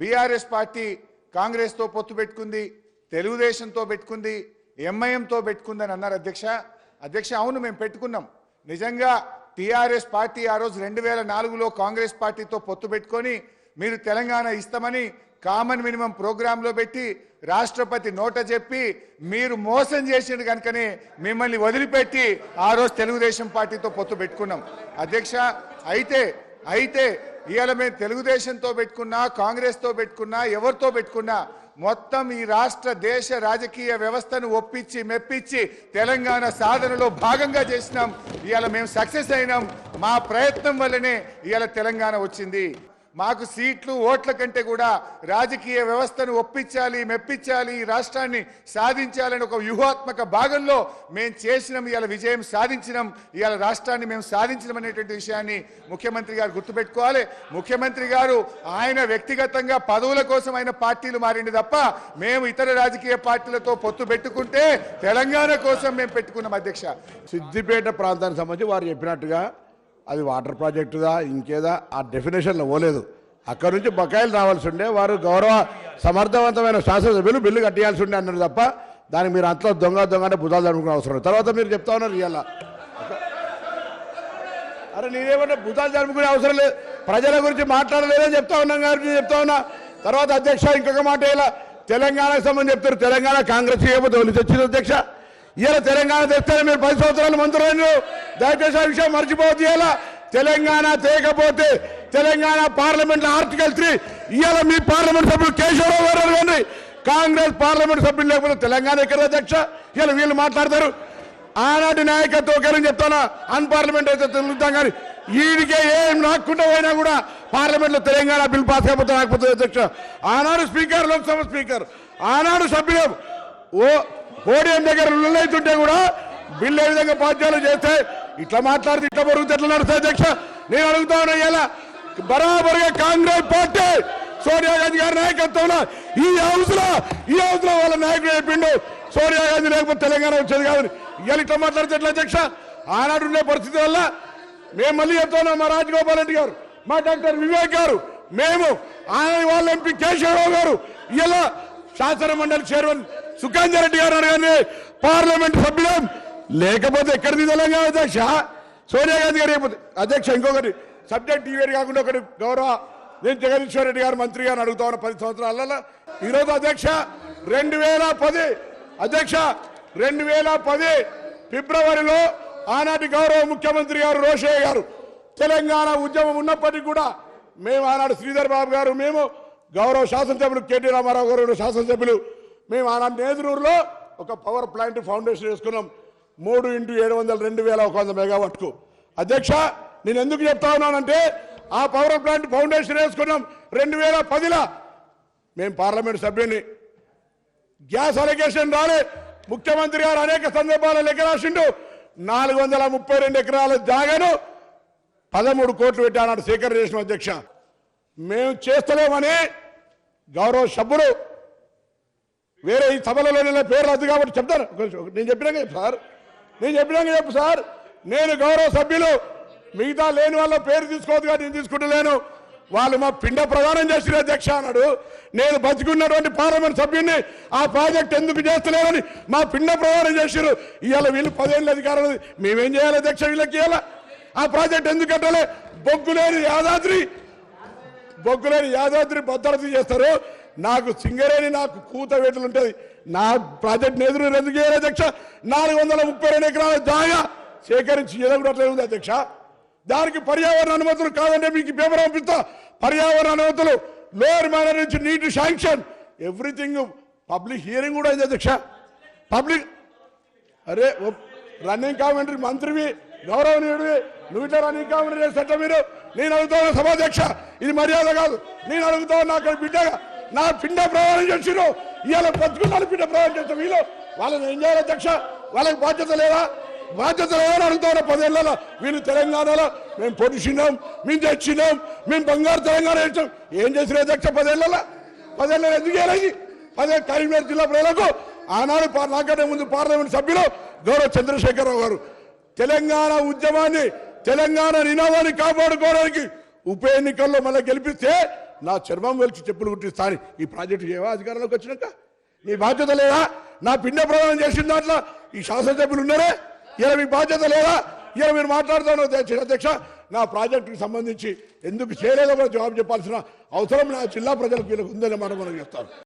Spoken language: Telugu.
బీఆర్ఎస్ పార్టీ కాంగ్రెస్తో పొత్తు పెట్టుకుంది తెలుగుదేశంతో పెట్టుకుంది ఎంఐఎంతో పెట్టుకుందని అన్నారు అధ్యక్ష. అధ్యక్ష అవును మేము పెట్టుకున్నాం. నిజంగా టీఆర్ఎస్ పార్టీ ఆ రోజు రెండు వేల నాలుగులో కాంగ్రెస్ పార్టీతో పొత్తు పెట్టుకొని మీరు తెలంగాణ ఇస్తామని కామన్ మినిమం ప్రోగ్రాంలో పెట్టి రాష్ట్రపతి నోట చెప్పి మీరు మోసం చేసిండు కనుకనే మిమ్మల్ని వదిలిపెట్టి ఆ రోజు తెలుగుదేశం పార్టీతో పొత్తు పెట్టుకున్నాం. అధ్యక్ష అయితే అయితే ఇవాళ మేము తెలుగుదేశంతో పెట్టుకున్నా కాంగ్రెస్తో పెట్టుకున్నా ఎవరితో పెట్టుకున్నా మొత్తం ఈ రాష్ట్ర దేశ రాజకీయ వ్యవస్థను ఒప్పించి మెప్పించి తెలంగాణ సాధనలో భాగంగా చేసినాం. ఇవాళ మేము సక్సెస్ అయినాం. మా ప్రయత్నం వల్లనే ఇవాళ తెలంగాణ వచ్చింది. మాకు సీట్లు ఓట్ల కంటే కూడా రాజకీయ వ్యవస్థను ఒప్పించాలి మెప్పించాలి ఈ రాష్ట్రాన్ని సాధించాలని ఒక వ్యూహాత్మక భాగంలో మేము చేసినాం ఇవాళ విజయం సాధించినాం ఇవాళ రాష్ట్రాన్ని మేము సాధించడం అనేటువంటి విషయాన్ని ముఖ్యమంత్రి గారు గుర్తుపెట్టుకోవాలి. ముఖ్యమంత్రి గారు ఆయన వ్యక్తిగతంగా పదవుల కోసం ఆయన పార్టీలు మారింది తప్ప మేము ఇతర రాజకీయ పార్టీలతో పొత్తు పెట్టుకుంటే తెలంగాణ కోసం మేము పెట్టుకున్నాం అధ్యక్ష. సిద్దిపేట ప్రాంతానికి సంబంధించి వారు చెప్పినట్టుగా అది వాటర్ ప్రాజెక్టుదా ఇంకేదా ఆ డెఫినేషన్లో పోలేదు. అక్కడ నుంచి బకాయిలు రావాల్సి ఉండే వారు గౌరవ సమర్థవంతమైన శాసనసభ్యులు బిల్లు కట్టేయాల్సి ఉండే అన్నారు తప్ప దానికి మీరు అంతలో దొంగ దొంగ అంటే భుజాలు జరుపుకునే అవసరం తర్వాత మీరు చెప్తా ఉన్నారు ఇవాళ. అరే నేనేమన్నా భుజాలు జరుపుకునే అవసరం లేదు. ప్రజల గురించి మాట్లాడలేదని చెప్తా ఉన్నాం కాబట్టి చెప్తా ఉన్నా. తర్వాత అధ్యక్ష ఇంకొక మాట ఇలా తెలంగాణకు సంబంధించి చెప్తారు. తెలంగాణ కాంగ్రెస్ ఏమో వాళ్ళు తెచ్చింది అధ్యక్ష? ఇలా తెలంగాణ తెస్తేనే మీరు పది సంవత్సరాలు మంత్రులు దయచేసి ఆ విషయం మర్చిపోవద్దు ఇలా తెలంగాణ తేకపోతే తెలంగాణ పార్లమెంట్ ఆర్టికల్ త్రీ ఇవాళ మీ పార్లమెంట్ సభ్యులు కేశవరావు గారు కానీ కాంగ్రెస్ పార్లమెంట్ సభ్యులు లేకపోతే తెలంగాణ ఎక్కడ అధ్యక్ష? ఇలా వీళ్ళు మాట్లాడతారు. ఆనాటి నాయకత్వం ఒకరని చెప్తానా? అన్పార్లమెంట్ అయితే తెలుగుతాం కానీ వీడికే ఏం నాకుండా పోయినా కూడా పార్లమెంట్లో తెలంగాణ బిల్ పాస్ కాకపోతే రాకపోతే అధ్యక్ష. ఆనాడు స్పీకర్ లోక్సభ స్పీకర్. ఆనాడు సభ్యులు. ఓ పోడియం దగ్గర లొల్లైతుంటే కూడా బిల్లు ఏ విధంగా బాధ్యాలు చేస్తే ఇట్లా మాట్లాడితే ఇట్లా బరుగుతే ఎట్లా నడుస్తాయి అధ్యక్ష? నేను అడుగుతా ఉన్నా ఇలా బరాబరుగా కాంగ్రెస్ పార్టీ సోనియా గాంధీ గారి నాయకత్వంలో ఈ హౌస్లో ఈ హౌస్లో వాళ్ళ నాయకుడు చెప్పిండు. సోనియా గాంధీ లేకపోతే తెలంగాణ వచ్చేది కాబట్టి ఇవాళ ఇట్లా మాట్లాడితే ఎట్లా అధ్యక్ష? ఆనాడు ఉండే పరిస్థితి వల్ల మేము మళ్ళీ చెప్తున్నాం మా రాజగోపాల్ రెడ్డి గారు మా డాక్టర్ వివేక్ గారు మేము ఆయన వాళ్ళ ఎంపీ కేశవరావు గారు ఇలా శాసన మండలి చైర్మన్ సుఖాంజర్ రెడ్డి గారు అడగండి. పార్లమెంట్ సభ్యులం. లేకపోతే ఎక్కడిది తెలంగాణ అధ్యక్ష? సోనియా గాంధీ గారు లేకపోతే అధ్యక్ష ఇంకొకటి సబ్జెక్ట్ ఇవేరు కాకుండా ఒకటి గౌరవ నేను జగదీశ్వర్ రెడ్డి గారు మంత్రి గారు అడుగుతా ఉన్న పది సంవత్సరాలలో. ఈరోజు అధ్యక్ష రెండు వేల పది అధ్యక్ష రెండు వేల పది ఫిబ్రవరిలో ఆనాటి గౌరవ ముఖ్యమంత్రి గారు రోషయ్య గారు. తెలంగాణ ఉద్యమం ఉన్నప్పటికీ కూడా మేము ఆనాడు శ్రీధర్ బాబు గారు మేము గౌరవ శాసనసభ్యులు కేటీ రామారావు గారు శాసనసభ్యులు మేము ఆనాడు నేదురూరులో ఒక పవర్ ప్లాంట్ ఫౌండేషన్ వేసుకున్నాం. మూడు ఇంటూ ఏడు వందల రెండు వేల ఒక వంద మెగావాట్కు. అధ్యక్ష నేను ఎందుకు చెప్తా ఉన్నానంటే ఆ పవర్ ప్లాంట్ ఫౌండేషన్ వేసుకున్నాం రెండు వేల పదిలో. మేము పార్లమెంట్ సభ్యుని గ్యాస్ అలిగేషన్ రాలే. ముఖ్యమంత్రి గారు అనేక సందర్భాల్లో లెక్క రాసిండు. నాలుగు వందల ముప్పై రెండు ఎకరాల జాగాను పదమూడు కోట్లు పెట్టి ఆనాడు సేకరణ చేసిన అధ్యక్ష. మేము చేస్తలేమని గౌరవ సభ్యులు వేరే ఈ సభలలో పేరు రద్దు కాబట్టి చెప్తాను. నేను చెప్పినాక చెప్పు సార్. నేను చెప్పినాక చెప్పు సార్. నేను గౌరవ సభ్యులు. మిగతా లేని వాళ్ళ పేరు తీసుకోవద్దు కానీ నేను తీసుకుంటలేను. వాళ్ళు మా పిండ ప్రదానం చేసిన అధ్యక్ష అన్నాడు. నేను బతికున్నటువంటి పార్లమెంట్ సభ్యుడిని ఆ ప్రాజెక్ట్ ఎందుకు చేస్తలేరని మా పిండ ప్రదానం చేశారు ఇవాళ వీళ్ళు పదేళ్ళు అధికారులు. మేమేం చేయాలి అధ్యక్ష వీళ్ళకి ఇవాళ? ఆ ప్రాజెక్ట్ ఎందుకు కట్టాలి? బొగ్గులేని యాదాద్రి బొగ్గులేని యాదాద్రి భద్రత చేస్తారు. నాకు సింగరేణి నాకు కూత వేటలు ఉంటుంది. నా ప్రాజెక్ట్ ఎదురు ఎందుకు చేయాలి అధ్యక్ష? నాలుగు వందల ముప్పై రెండు ఎకరాల జాగా సేకరించి ఎదగడట్లే ఉంది అధ్యక్ష. దానికి పర్యావరణ అనుమతులు కాదంటే మీకు పేపర్ పంపిస్తా. పర్యావరణ అనుమతులు లోయర్ మేనర్ నుంచి నీటి శాంక్షన్. ఎవ్రీథింగ్ పబ్లిక్ హియరింగ్ కూడా అయింది అధ్యక్ష. పబ్లిక్ అరే ఓ- రన్నింగ్ కామెంటరీ మంత్రివి గౌరవనీయుడివి నువ్వు ఇట్లా రన్నింగ్ కామెంటరీ చేసేట మీరు? నేను అడుగుతాను సభాధ్యక్ష. ఇది మర్యాద కాదు. నేను అడుగుతాను నాకు బిడ్డగా. నా పిండ ప్రయాణం చేసిరు ఇవాళ బతుకున్నాను పిండ ప్రయాణం చేస్తాం. వీళ్ళు వాళ్ళని ఏం చేయాలి అధ్యక్ష? వాళ్ళకి బాధ్యత లేదా? బాధ్యత లేదని అడుగుతాను పదేళ్ళలో వీళ్ళు తెలంగాణలో మేము పొడిచినాం మేము తెచ్చినాం మేము బంగారు తెలంగాణ ఇచ్చాం ఏం చేసినా అధ్యక్ష పదేళ్ళలో? పదేళ్ళలో ఎందుకు చేయాలి అదే కరీంనగర్ జిల్లా ప్రజలకు ఆనాడు నాకంటే ముందు పార్లమెంట్ సభ్యులు గౌరవ చంద్రశేఖరరావు గారు. తెలంగాణ ఉద్యమాన్ని తెలంగాణ నినాదాన్ని కాపాడుకోవడానికి ఉప ఎన్నికల్లో మళ్ళీ గెలిపిస్తే నా చర్మం వెలిచి చెప్పులు కుట్టిస్తా ఈ ప్రాజెక్టు చేయవా అధికారంలోకి వచ్చినాక? నీ బాధ్యత లేదా? నా పిండ ప్రదానం చేసిన దాంట్లో ఈ శాసనసభ్యులు ఉన్నారే? ఇలా మీ బాధ్యత లేదా? ఇలా మీరు మాట్లాడుతాను అధ్యక్ష నా ప్రాజెక్టుకి సంబంధించి ఎందుకు చేయలేదో కూడా జవాబు చెప్పాల్సిన అవసరం నా జిల్లా ప్రజలకు వీళ్ళకు ఉందని మాట మనం చెప్తాను